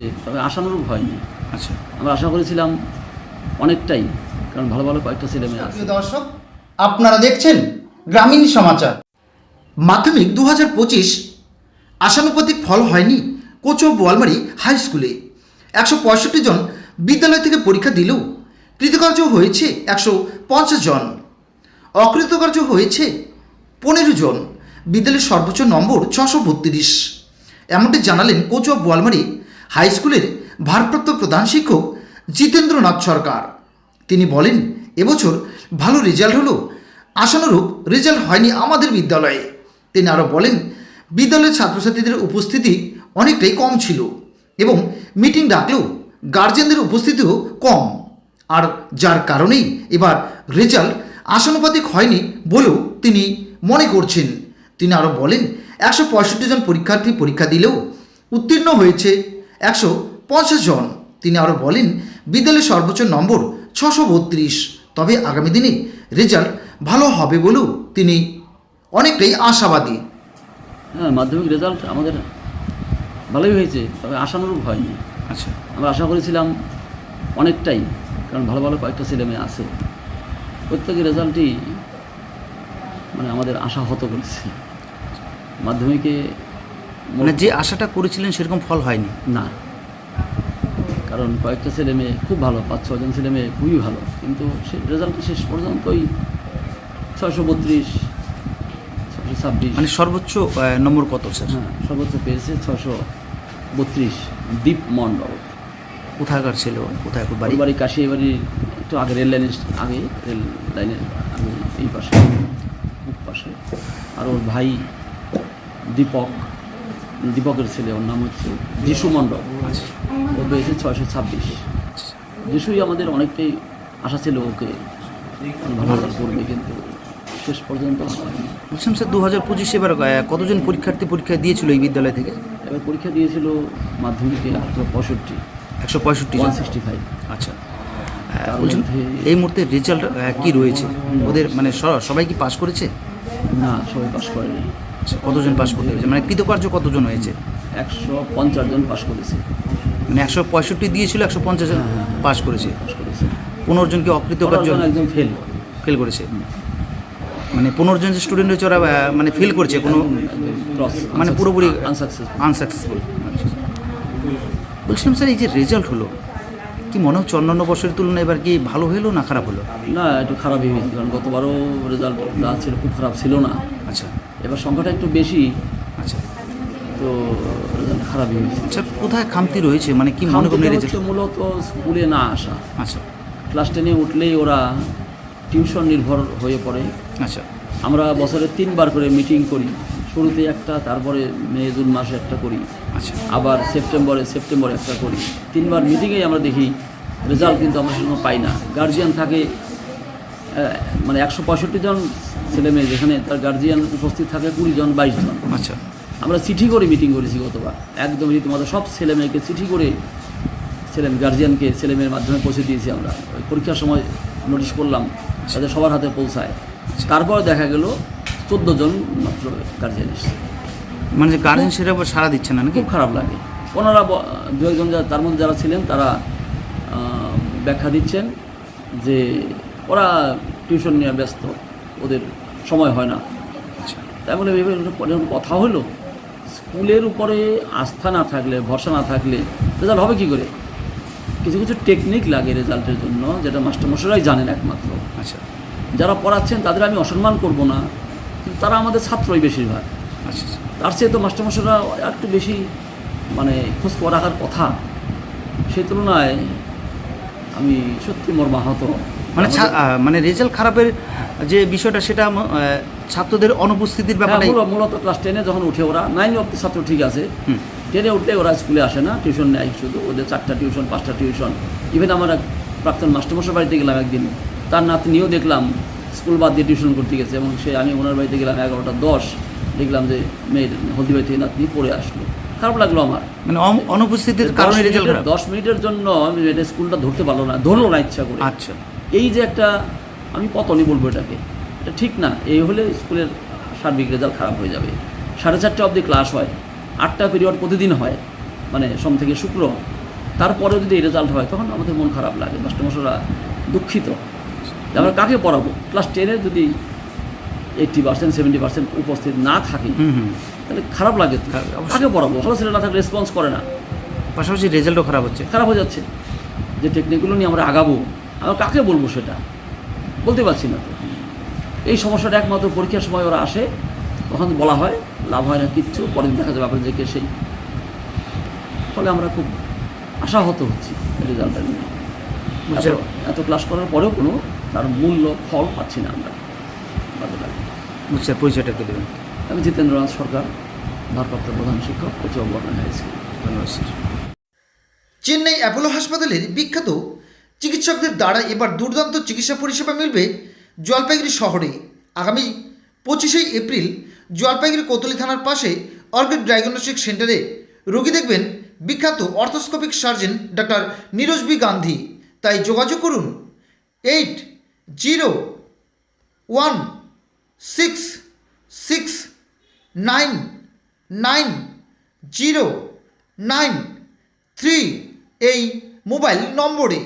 তবে আশানুরূপ হয়নি। আচ্ছা। আমরা আশা করেছিলাম অনেকটাই কারণ ভালো ভালো কয়েকটা ছেলে মেয়ে আছে। দর্শক আপনারা দেখছেন গ্রামীণ সমাচার। মাধ্যমিক দু হাজার পঁচিশ আশানুপাতিক ফল হয়নি কোচো বোয়ালমারি হাই স্কুলে। একশো পঁয়ষট্টি জন বিদ্যালয় থেকে পরীক্ষা দিলেও কৃতকার্য হয়েছে একশো পঞ্চাশ জন। অকৃতকার্য হয়েছে পনেরো জন। বিদ্যালয়ের সর্বোচ্চ নম্বর ছশো বত্রিশ। এমনটি জানালেন কোচুয়া বোয়ালমারি হাই স্কুলের ভারপ্রাপ্ত প্রধান শিক্ষক জিতেন্দ্রনাথ সরকার। তিনি বলেন, এবছর ভালো রেজাল্ট হলো, আশানুরূপ রেজাল্ট হয়নি আমাদের বিদ্যালয়ে। তিনি আরও বলেন, বিদ্যালয়ের ছাত্রছাত্রীদের উপস্থিতি অনেকটাই কম ছিল এবং মিটিং ডাকলেও গার্জেনদের উপস্থিতিও কম। আর যার কারণেই এবার রেজাল্ট আশানুপাতিক হয়নি বলেও তিনি মনে করছেন। তিনি আরও বলেন, একশো পঁয়ষট্টি জন পরীক্ষার্থী পরীক্ষা দিলেও উত্তীর্ণ হয়েছে একশো পঞ্চাশ জন। তিনি আরও বলেন বিদ্যালয়ের সর্বোচ্চ নম্বর ছশো বত্রিশ। তবে আগামী দিনে রেজাল্ট ভালো হবে বলেও তিনি অনেকটাই আশাবাদী। হ্যাঁ মাধ্যমিক রেজাল্ট আমাদের ভালোই হয়েছে তবে আশানুরূপ হয়নি। আচ্ছা। আমরা আশা করেছিলাম অনেকটাই কারণ ভালো ভালো কয়েকটা ছেলে মেয়ে আছে। প্রত্যেকের রেজাল্টই মানে আমাদের আশা হত করেছে। মাধ্যমিকে মানে যে আশাটা করেছিলেন সেরকম ফল হয়নি। না। কারণ কয়েকটা ছেলে মেয়ে খুব ভালো পাঁচ ছজন ছেলে মেয়ে খুবই ভালো। কিন্তু সে রেজাল্ট শেষ পর্যন্তই ছয়শো বত্রিশ ছশো ছাব্বিশ। মানে সর্বোচ্চ নম্বর কত স্যার হ্যাঁ সর্বোচ্চ পেয়েছে ছশো বত্রিশ দ্বীপ মণ্ডল। কোথাকার ছিল কোথায়? খুব বাড়ি? বাড়ি কাশি বাড়ি একটু আগে রেল লাইনের আগে রেল লাইনের আগে এই পাশে পাশে। আর ওর ভাই দীপক। দীপকের ছেলে ওর নাম হচ্ছে যিশু মণ্ডল। ও পেয়েছে ছয়শো ছাব্বিশ। যিশুই আমাদের অনেকটাই আশা ছিল ওকে ভালো করবে কিন্তু শেষ পর্যন্ত। বলছিলাম স্যার দু হাজার পঁচিশে এবার কতজন পরীক্ষার্থী পরীক্ষা দিয়েছিল এই বিদ্যালয় থেকে? এবার পরীক্ষা দিয়েছিল মাধ্যমিকে একশো পঁয়ষট্টি। একশো পঁয়ষট্টি ওয়ান সিক্সটি ফাইভ আচ্ছা। বলছেন এই মুহূর্তে রেজাল্ট কি রয়েছে? ওদের মানে সবাই কি পাস করেছে? না সবাই পাস করেনি। আচ্ছা, কতজন পাশ করতে হয়েছে? মানে কৃতকার্য কতজন হয়েছে? একশো পঞ্চাশ জন পাশ করেছে। মানে একশো পঁয়ষট্টি দিয়েছিল একশো পঞ্চাশ জন হ্যাঁ, হ্যাঁ। করেছে। পনেরো জন কি অকৃতকার্য একদম ফেল ফেল করেছে। মানে পনেরো জন যে স্টুডেন্ট রয়েছে ওরা মানে ফেল করছে কোনো মানে পুরোপুরি আনসাকসেসফুল আনসাকসেসফুল বলছিলাম স্যার এই যে রেজাল্ট হলো কি মনে হচ্ছে অন্যান্য বছরের তুলনায় এবার কি ভালো হলো না খারাপ হলো? না একটু খারাপই হয়েছে কারণ গতবারও রেজাল্ট যা ছিল খুব খারাপ ছিল না। আচ্ছা। এবার সংখ্যাটা একটু বেশি। আচ্ছা। তো খারাপই হয়েছে আচ্ছা কোথায় খামতি রয়েছে? মানে কি মনে করেন হচ্ছে মূলত স্কুলে না আসা। আচ্ছা। ক্লাস টেনে উঠলেই ওরা টিউশন নির্ভর হয়ে পড়ে। আচ্ছা। আমরা বছরে তিনবার করে মিটিং করি। শুরুতে একটা তারপরে মে জুন মাসে একটা করি। আচ্ছা। আবার সেপ্টেম্বরে সেপ্টেম্বরে একটা করি। তিনবার মিটিংয়েই আমরা দেখি রেজাল্ট কিন্তু আমরা সেরকম পাই না। গার্জিয়ান থাকে মানে একশো পঁয়ষট্টি জন ছেলে মেয়ে যেখানে তার গার্জিয়ান উপস্থিত থাকে কুড়ি জন বাইশ জন। আচ্ছা। আমরা চিঠি করে মিটিং করেছি গতবার। একদম রীতিমতো সব ছেলে মেয়েকে চিঠি করে ছেলে গার্জিয়ানকে ছেলে মেয়ের মাধ্যমে পৌঁছে দিয়েছি আমরা। ওই পরীক্ষার সময় নোটিশ করলাম তাদের সবার হাতে পৌঁছায়। তারপর দেখা গেল চোদ্দ জন মাত্র গার্জিয়ান এসেছে। মানে যে গার্জেন সেটা সারা দিচ্ছে না নাকি? খুব খারাপ লাগে। ওনারা দু একজন তার মধ্যে যারা ছিলেন তারা ব্যাখ্যা দিচ্ছেন যে ওরা টিউশন নিয়ে ব্যস্ত। ওদের সময় হয় না। আচ্ছা তাই বলে ভেবে যখন কথা হলো স্কুলের উপরে আস্থা না থাকলে ভরসা না থাকলে রেজাল্ট হবে কী করে? কিছু কিছু টেকনিক লাগে রেজাল্টের জন্য যেটা মাস্টারমশাইরাই জানেন একমাত্র। আচ্ছা। যারা পড়াচ্ছেন তাদের আমি অসম্মান করব না কিন্তু তারা আমাদের ছাত্রই বেশিরভাগ। আচ্ছা আচ্ছা। তার চেয়ে তো মাস্টারমশাইরা একটু বেশি মানে খোঁজ খবর রাখার কথা। সেই তুলনায় আমি সত্যি মর্মাহত। মানে মানে রেজাল্ট খারাপের যে বিষয়টা সেটা ছাত্রদের অনুপস্থিতির হ্যাঁ, ব্যাপারটাই মূল- মূলত ক্লাস টেনে যখন উঠে ওরা নাইন অব্দি ছাত্র ঠিক আছে। টেনে উঠলে ওরা স্কুলে আসে না টিউশন নেয় শুধু ওদের চারটা টিউশন পাঁচটা টিউশন ইভেন আমার প্রাক্তন মাস্টারমশাই বাড়িতে গেলাম একদিন তার নাতনিও দেখলাম স্কুল বাদ দিয়ে টিউশন করতে গেছে এবং সে আমি ওনার বাড়িতে গেলাম এগারোটা দশ দেখলাম যে মেয়ের হলদিবাড়ি থেকে নাতনি পড়ে আসলো। খারাপ লাগল আমার। মানে অনুপস্থিতির কারণে রেজাল্ট দশ মিনিটের জন্য আমি স্কুলটা ধরতে পারল না ধরলো না ইচ্ছা করে। আচ্ছা। এই যে একটা আমি পতনই বলব এটাকে। এটা ঠিক না এই হলে স্কুলের সার্বিক রেজাল্ট খারাপ হয়ে যাবে। সাড়ে চারটে অবধি ক্লাস হয় আটটা পিরিয়ড প্রতিদিন হয় মানে সোম থেকে শুক্র। তারপরেও যদি এই রেজাল্ট হয় তখন আমাদের মন খারাপ লাগে মাস্টারমশাইরা দুঃখিত। আমরা কাকে পড়াবো? ক্লাস টেনে যদি এইট্টি পার্সেন্ট সেভেন্টি পার্সেন্ট উপস্থিত না থাকে তাহলে খারাপ লাগে। কাকে পড়াবো? ভালো ছেলে না থাকলে রেসপন্স করে না। পাশাপাশি রেজাল্টও খারাপ হচ্ছে। খারাপ হয়ে যাচ্ছে। যে টেকনিকগুলো নিয়ে আমরা আগাবো আমরা কাকে বলব সেটা? বলতে পারছি না তো। এই সমস্যাটা একমাত্র পরীক্ষার সময় ওরা আসে তখন বলা হয় লাভ হয় না কিচ্ছু পরে দেখা যাবে আপনার যে কে সেই। ফলে আমরা খুব আশাহত হচ্ছি রেজাল্টটা নিয়ে। এত- ক্লাস করার পরেও কোনো তার মূল্য ফল পাচ্ছি না আমরা। লাগে। পরিচয়টা একটু দেবেন। আমি জিতেন্দ্রনাথ সরকার ভারপ্রাপ্ত প্রধান শিক্ষক গভর্নমেন্ট হাই স্কুল। ধন্যবাদ স্যার। চেন্নাই অ্যাপোলো হাসপাতালের বিখ্যাত চিকিৎসকদের দ্বারা এবার দুর্দান্ত চিকিৎসা পরিষেবা মিলবে জলপাইগুড়ি শহরে। আগামী পঁচিশে এপ্রিল জলপাইগুড়ি কোতলি থানার পাশে অর্কিড ডায়াগনস্টিক সেন্টারে রোগী দেখবেন বিখ্যাত arthroscopic surgeon doctor Neeraj B Gandhi. তাই যোগাযোগ করুন eight zero one six six nine nine zero nine three এই মোবাইল নম্বরে।